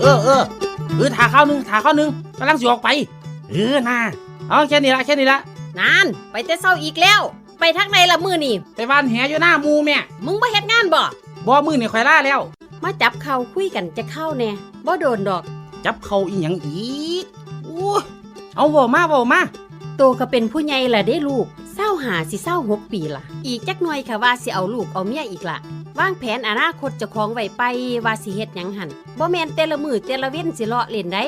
เออเออเออถ่าข้าวหนึงถ่าข้าวหนึงกำลังสิออกไป เออน่าเอาแค่นี้ละแค่นี้ละนานไปแต่เศร้าอีกแล้ว ไปทางไหนละมือนี่ไปบ้านแหอยู่หน้าหมูแม่มึงบ่เฮ็ดงานบ่บ่มือนี่ข่อยล่าแล้ว มาจับเข่าคุยกันจะเข้าแน่บ่โดนดอก จับเขาอีหยังอีกโอ้ยเอาเว้ามาเว้ามาโตก็เป็นผู้ใหญ่ละได้ลูกเศร้าหาสิเศร้าหกปีละอีกจักหน่อยค่ะว่าสิเอาลูกเอาเมียอีกละ วางแผนอนาคตเจะคองไว้ไปว่าสิเฮ็ดหยังหันบ่แม่นแต่ละมือแต่ละเว้นสิเลาะเล่นได้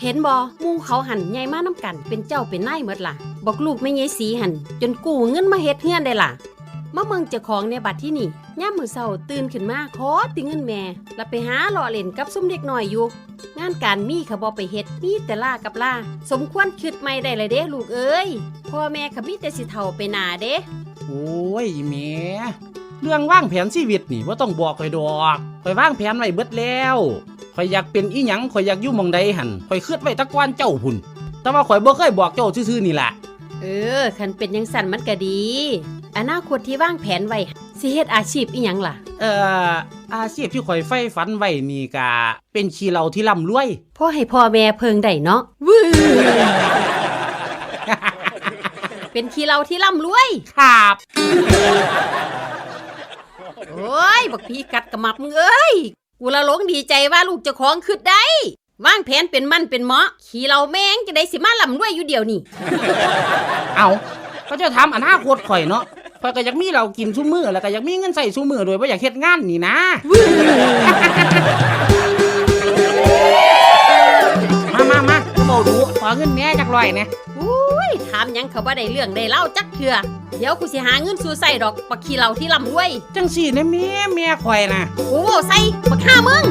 เห็นบ่มู่เขาหันใหญ่มาน้ำกัน เป็นเจ้าเป็นนายหมดล่ะ บอกลูกไม่ใหญ่สีหัน จนกู้เงินมาเฮ็ดเฮือนได้ล่ะมาเมืองเจ้าของในบัดที่นี่ย่ามมือเช้าตื่นขึ้นมาขอติเงินแม่ แล้วไปหาเลาะเล่นกับซุ่มเด็กหน้อยอยู่ งานการมีขบ่ไปเฮ็ดมีแต่ล่ากับล่า สมควรคิดใหม่ได้เลยเด้ลูกเอ้ยพ่อแม่ก็มีแต่สิเฒ่าไปหนาเด้โอ้ยแม่ เรื่องวางแผนชีวิตนี่ว่าต้องบอกข่อยดอกข่อยวางแผนไว้เบิดแล้วข่อยอยากเป็นอีหยังข่อยอยากอยู่หมองใดหันข่อยคิดไว้แตะกอนเจ้าพุ่นแต่ว่าข่อยบ่เคยบอกเจ้าซื่อๆนี่ล่ะเออคันเป็นจังสั่นมันก็ดี อนาคตที่วางแผนไว้สิเฮ็ดอาชีพอีหยังล่ะ เอ่ออาชีพที่ข่อยใฝ่ฝันไว้นี่กะเป็นขี้เหล้าที่ร่ำรวยพ่อให้พ่อแม่เพิงได้เนาะวื้อเป็นขี้เราที่ร่ำรวยครับ โอ้ยบักพี่กัดกระมับมึงเอ้ย กูละหลงดีใจว่าลูกเจะของขึ้นได้วางแผนเป็นมันเป็นเหมาะ ขี้เราแม่งจะได้สิมาล่ำรวยอยู่เดียวนี่ เอาก็จะทำอนาคตข่อยเนาะข่อยก็อยากมีเรากินซุมื้อแล้วก็อยากมีเงินใส่ซุมื้อโดยบ่อยากเฮ็ดงานนี่นะ อเงินแหน่จักร้อยแหน่อุ้ยถามหยังเขาบ่ได้เรื่องได้เล่าจักเถื่อเดี๋ยวกูสิหาเงินสู่ใส่ดอกบักขี้เราที่ร่ำรวยจังสี่นะแม่แม่ข่อยนะโอ้ใส่บักห้ามึง